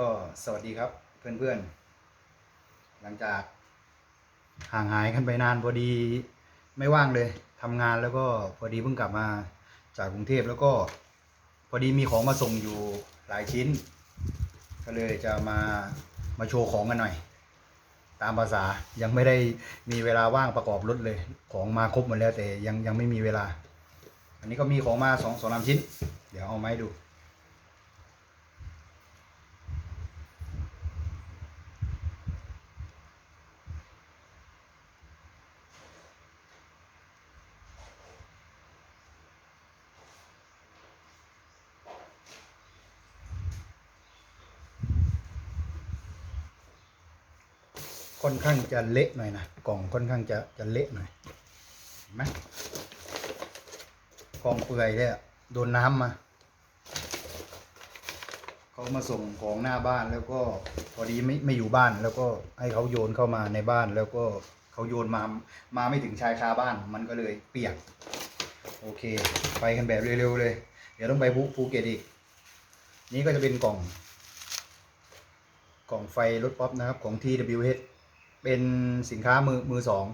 ก็สวัสดีครับเพื่อนๆ หลังจากห่างหายกันไปนานพอดีไม่ว่างเลยทำงานแล้วก็พอดีเพิ่งกลับมาจากกรุงเทพแล้วก็พอดีมีของมาส่งอยู่หลายชิ้น ก็เลยจะมามาโชว์ของกันหน่อย ตามภาษายังไม่ได้มีเวลาว่างประกอบรถเลย ของมาครบหมดแล้วแต่ยังยังไม่มีเวลา อันนี้ก็มีของมาสองสองสามชิ้น เดี๋ยวเอามาให้ดู ค่อนข้างจะเละหน่อยนะกล่องค่อนข้างจะจะเละหน่อยเห็นไหมกล่องเปื่อยเลยอะโดนน้ำมาเขามาส่งของหน้าบ้านแล้วก็พอดีไม่ไม่อยู่บ้าน แล้วก็ให้เขาโยนเข้ามาในบ้าน แล้วก็เขาโยนมามาไม่ถึงชายคาบ้าน มันก็เลยเปียก โอเค ไปกันแบบเร็วๆเลย เดี๋ยวต้องไปภูภูเก็ตอีก นี่ก็จะเป็นกล่อง กล่องไฟรถป๊อปนะครับของ TWH เป็นสินค้ามือมือสอง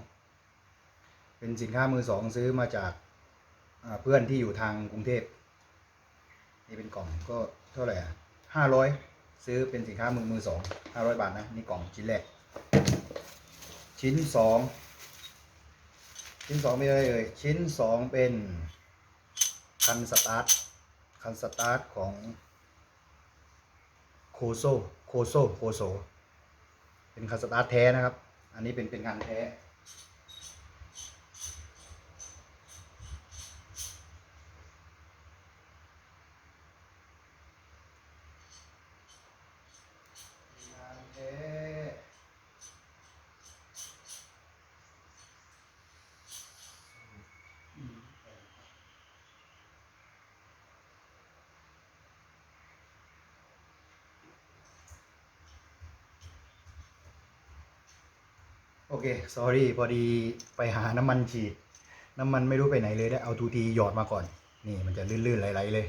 เป็นสินค้ามือสองซื้อมาจากเพื่อนที่อยู่ทางกรุงเทพนี่เป็นกล่องก็เท่าไหร่ห้าร้อยซื้อเป็นสินค้ามือมือสองห้าร้อยบาทนะนี่กล่องชิ้นแรก ชิ้นสองชิ้นสองไม่ได้เลยชิ้นสองเป็นคันสตาร์ทคันสตาร์ทของโคโซโคโซโคโซ เป็นคาสตาร์ทแท้นะครับ อันนี้เป็นเป็นงานแท้ โอเค sorry พอดีไปหาน้ำมันฉีด น้ำมันไม่รู้ไปไหนเลยได้เอาทูทีหยอดมาก่อน นี่มันจะลื่นๆไหลๆเลย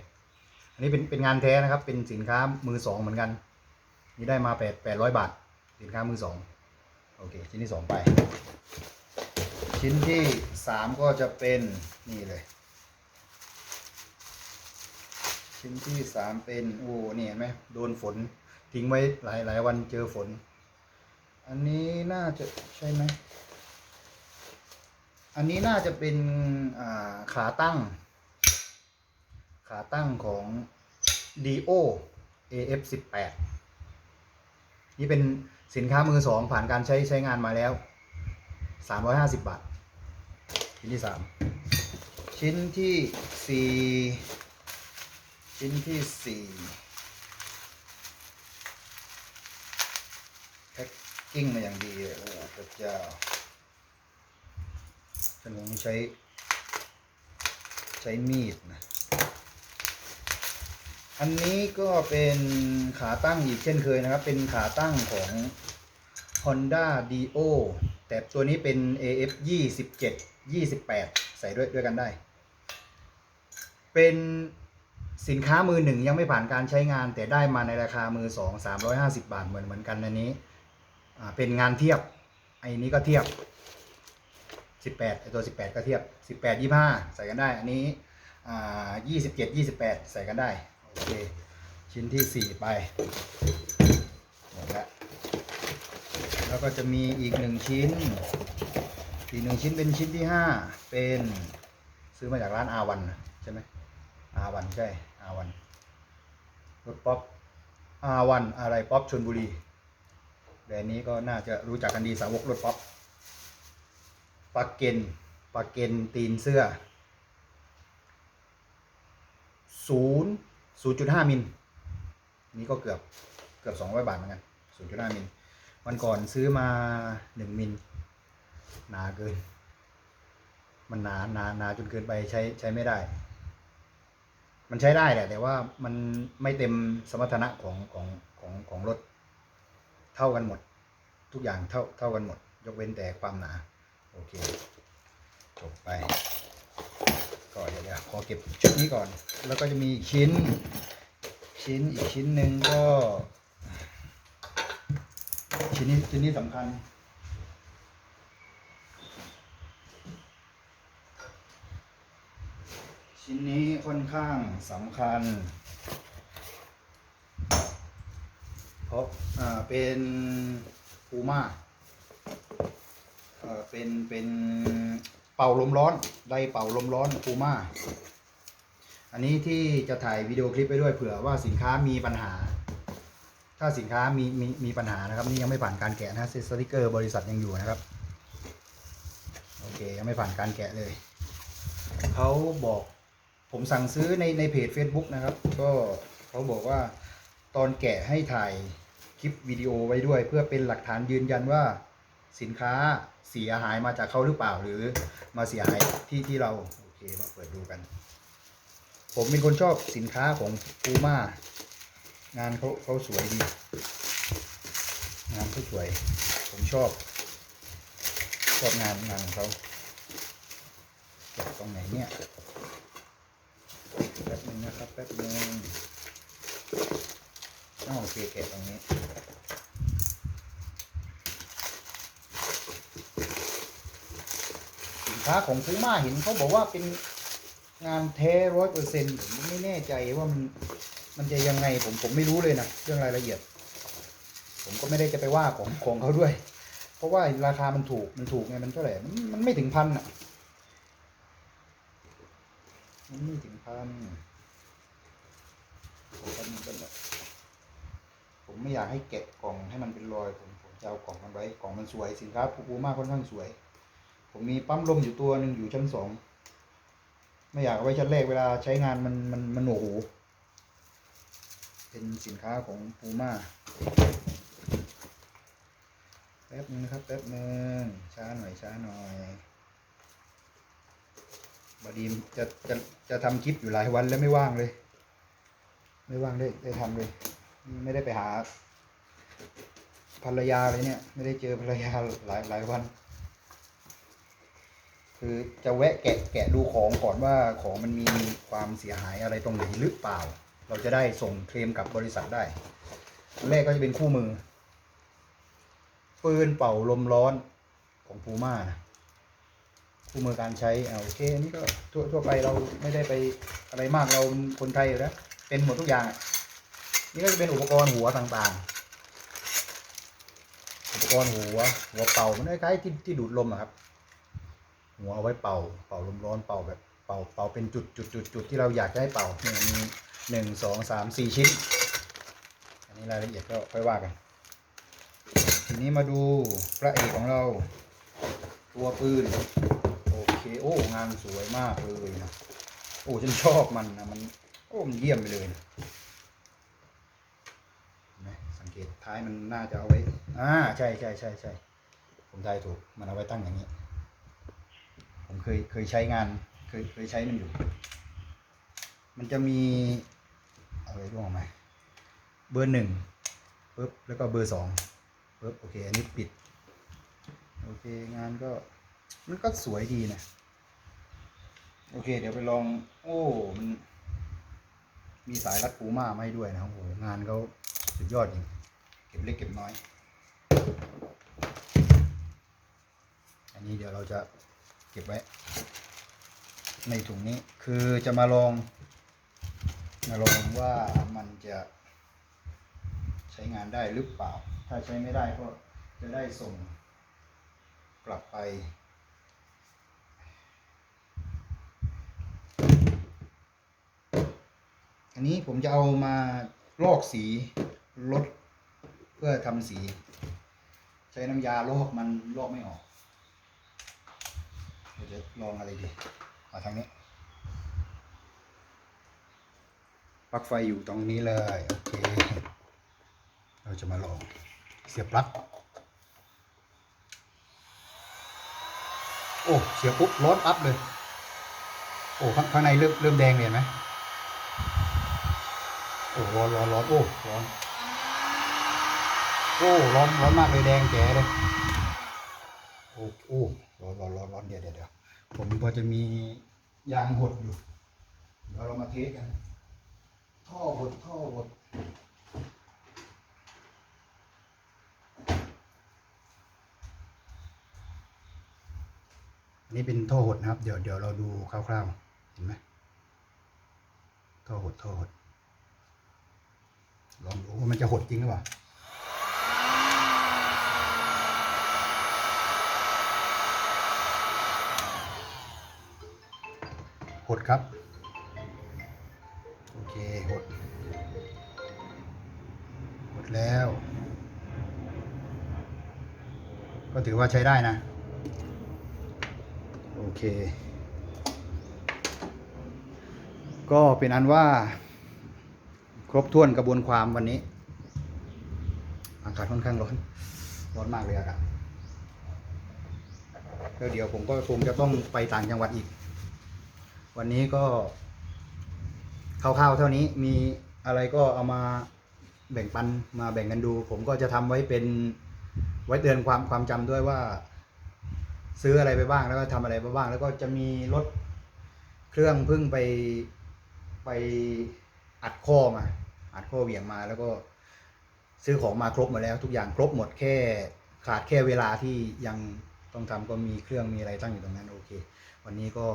อันนี้เป็นเป็นงานแท้นะครับ เป็นสินค้ามือสองเหมือนกัน นี่ได้มาแปดแปดร้อยบาท สินค้ามือสองโอเค ชิ้นที่สองไป ชิ้นที่สามก็จะเป็นนี่เลย ชิ้นที่สามเป็นโอ้นี่เห็นไหมโดนฝนทิ้งไว้หลายหลายวันเจอฝน อันนี้น่าจะใช่ไหม อันนี้น่าจะเป็นขาตั้ง ขาตั้งของ Dio AF18 นี่เป็นสินค้ามือสองผ่านการใช้ใช้งานมาแล้ว 350 บาท ชิ้นที่ 3 ชิ้นที่ 4 ชิ้นที่ 4 แพ็ กิ้งมาอย่างดีเลยโอ้พระเจ้าฉันคงใช้ ใช้มีดนะ อันนี้ก็เป็นขาตั้งอีกเช่นเคยนะครับ เป็นขาตั้งของ Honda Dio แต่ตัวนี้เป็น AF 27 28 ใส่ด้วยด้วยกันได้ เป็นสินค้ามือหนึ่งยังไม่ผ่านการใช้งาน แต่ได้มาในราคามือสอง350บาทเหมือนเหมือนกันอันนี้ เป็นงานเทียบไอ้นี้ก็เทียบ 18ไอตัว 18 ก็เทียบ 18 25 ใส่กันได้ อันนี้อ่า27 28ใส่กันได้ โอเค ชิ้นที่4ไปหมดแล้วแล้วก็จะมีอีกหนึ่งชิ้น อีกหนึ่งชิ้นเป็นชิ้นที่5เป็นซื้อมาจากร้านอาวันใช่ไหมอาวันใช่อาวันรถป๊อปอาวันอะไรป๊อปชนบุรี แบรนด์นี้ก็น่าจะรู้จักกันดีสาวกรถป๊อปปากเกนปากเกนตีนเสื้อศูนย์ศูนย์จุดห้ามิลนี่ก็เกือบเกือบสองร้อยบาทเหมือนกันศูนย์จุดห้ามิลวันก่อนซื้อมาหนึ่งมิลหนาเกิน มันหนาหนาหนาจนเกินไปใช้ใช้ไม่ได้ มันใช้ได้แหละแต่ว่ามันไม่เต็มสมรรถนะของของของของรถ ท่ากันหมด ทุกอย่างเท่าเท่ากันหมด ยกเว้นแต่ความหนา โอเคจบไปก็เดี๋ยวขอเก็บชุดนี้ก่อน แล้วก็จะมีชิ้น ชิ้นอีกชิ้นหนึ่งก็ ชิ้นนี้ชิ้นนี้สำคัญชิ้นนี้ค่อนข้างสำคัญ เพราะอ่าเป็นพูม่าเอ่อเป็นเป็นเป่าลมร้อนไดเป่าลมร้อนพูม่าอันนี้ที่จะถ่ายวิดีโอคลิปไปด้วยเผื่อว่าสินค้ามีปัญหา ถ้าสินค้ามีมีมีปัญหานะครับ นี่ยังไม่ผ่านการแกะนะสติกเกอร์บริษัทยังอยู่นะครับ โอเคยังไม่ผ่านการแกะเลยเขาบอกผมสั่งซื้อในในเพจ Facebook นะครับ ก็เขาบอกว่าตอนแกะให้ถ่าย คลิปวิดีโอไว้ด้วย เพื่อเป็นหลักฐานยืนยันว่าสินค้าเสียหายมาจากเขาหรือเปล่าหรือมาเสียหายที่ที่เราโอเคมาเปิดดูกัน ผมเป็นคนชอบสินค้าของปูม่างานเขาเขาสวยดี งานเขาสวย ผมชอบ ชอบงานงานของเขาตรงไหนเนี่ยแป๊บนึงนะครับแป๊บนึง อ้าวโอเคแกะตรงนี้สินค้าของฟูม่าเห็นเขาบอกว่าเป็นงานแท้ร้อยเปอร์เซ็นต์ผมไม่แน่ใจว่ามันมันจะยังไงผมผมไม่รู้เลยนะเรื่องรายละเอียด ผมก็ไม่ได้จะไปว่าของของเขาด้วย เพราะว่าราคามันถูกมันถูกไงมันเท่าไหร่มันมันไม่ถึงพันอะมันไม่ถึงพันผมก็มีกันแหละ ไม่อยากให้แกะกล่องให้มันเป็นรอยผมผมจะเอากล่องมันไว้กล่องมันสวยสินค้าปูปูมากค่อนข้างสวย ผมมีปั๊มลมอยู่ตัวหนึ่งอยู่ชั้นสองไม่อยากเอาไว้ชั้นแรกเวลาใช้งานมันมันมันหนวกหูเป็นสินค้าของปูมาแป๊บนึงนะครับแป๊บนึงช้าหน่อยช้าหน่อยบดีมจะจะจะทำคลิปอยู่หลายวันแล้วไม่ว่างเลย ไม่ว่างได้ได้ทำเลย ไม่ได้ไปหาภรรยาเลยเนี่ย ไม่ได้เจอภรรยาหลายหลายวัน คือจะแวะแกะแกะดูของก่อนว่าของมันมีความเสียหายอะไรตรงไหนหรือเปล่า เราจะได้ส่งเคลมกับบริษัทได้แรกก็จะเป็นคู่มือ ปืนเป่าลมร้อนของพูม่านะคู่มือการใช้อ่าโอเคอันนี้ก็ทั่วทั่วไปเราไม่ได้ไปอะไรมากเราคนไทยอยู่แล้วเป็นหมดทุกอย่างอะ นี่ก็จะเป็นอุปกรณ์หัวต่างๆ อุปกรณ์หัว หัวเป่ามันคล้ายๆที่ที่ดูดลมอะครับ หัวเอาไว้เป่า เป่าลมร้อนเป่าแบบเป่าเป่าเป็นจุดจุดจุดจุดที่เราอยากจะให้เป่าเนี่ยมีหนึ่งสองสามสี่ชิ้น อันนี้รายละเอียดก็ค่อยว่ากัน ทีนี้มาดูพระเอกของเรา ตัวปืนโอเคโอ้งานสวยมากเลยนะโอ้ฉันชอบมันนะมันโอ้มันเยี่ยมไปเลยนะ นท้ายมันน่าจะเอาไว้ อ่า ใช่ใช่ใช่ใช่ผมทายถูก มันเอาไว้ตั้งอย่างนี้ ผมเคยเคยใช้งาน เคยเคยใช้มันอยู่ มันจะมีอะไรร่วงออกมาเบอร์หนึ่งปึ๊บแล้วก็เบอร์สองปึ๊บโอเค อันนี้ปิด โอเค งานก็ มันก็สวยดีนะ โอเค เดี๋ยวไปลอง โอ้มันมีสายรัดปูม่ามาให้ด้วยนะโอ้โหงานเขาสุดยอดจริง เก็บเล็กเก็บน้อย อันนี้เดี๋ยวเราจะเก็บไว้ ในถุงนี้คือจะมาลอง มาลองว่ามันจะใช้งานได้หรือเปล่า ถ้าใช้ไม่ได้ก็จะได้ส่งกลับไป อันนี้ผมจะเอามาลอกสีรถ พื่อทำสี ใช้น้ำยาลอกมันลอกไม่ออกเดี๋ยวจะลองอะไรดีมาทางนี้ปลั๊กไฟอยู่ตรงนี้เลยโอเคเราจะมาลองเสียบปลั๊กโอ้เสียบปุ๊บร้อนปั๊บเลย โอ้ข้างในเริ่มเริ่มแดงเลยเห็นไหมโอ้ร้อนร้อนร้อนโอ้ร้อน โอ้ร้อนร้อนมากเลยแดงแก่เลยโอ้โอ้ร้อนร้อนร้อนร้อนเดี๋ยวเดี๋ยวผมพอจะมียางหดอยู่เดี๋ยวเรามาเทสกัน ท่อหดท่อหดนี่เป็นท่อหดนะครับ เดี๋ยวเดี๋ยวเราดูคร่าวๆ เห็นไหมท่อหดท่อหด ลองดูว่ามันจะหดจริงหรือเปล่า ดครับ โอเคหดหดแล้ว ก็ถือว่าใช้ได้นะ โอเค ก็เป็นอันว่า ครบถ้วนกระบวนความวันนี้ อากาศค่อนข้างร้อน ร้อนมากเลยอากาศแล้วเดี๋ยวผมก็คงจะต้องไปต่างจังหวัดอีก วันนี้ก็คร่าวๆเท่านี้มีอะไรก็เอามาแบ่งปันมาแบ่งกันดู ผมก็จะทำไว้เป็นไว้เตือนความความจำด้วยว่า ซื้ออะไรไปบ้างแล้วก็ทำอะไรไปบ้าง แล้วก็จะมีรถเครื่องพึ่งไปไปอัดข้อมา อัดข้อเหวี่ยงมา แล้วก็ซื้อของมาครบหมดแล้ว ทุกอย่างครบหมดแค่ขาดแค่เวลาที่ยังต้องทำก็มีเครื่องมีอะไรตั้งอยู่ตรงนั้นโอเค วันนี้ก็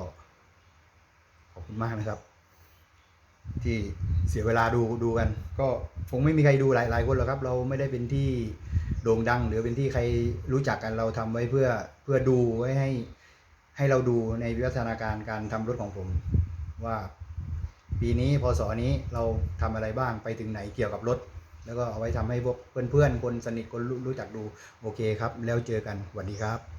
อบคุณมากนะครับ ที่เสียเวลาดูดูกัน ก็คงไม่มีใครดูหลายหลายคนหรอกครับ เราไม่ได้เป็นที่โด่งดัง หรือเป็นที่ใครรู้จักกันเราทำไว้เพื่อเพื่อดูไว้ให้ให้เราดูในวิวัฒนาการการทำรถของผม ว่าปีนี้พศนี้เราทำอะไรบ้างไปถึงไหนเกี่ยวกับรถ แล้วก็เอาไว้ทำให้พวกเพื่อนๆคนสนิทคนรู้จักดูโอเคครับ แล้วเจอกันสวัสดีครับ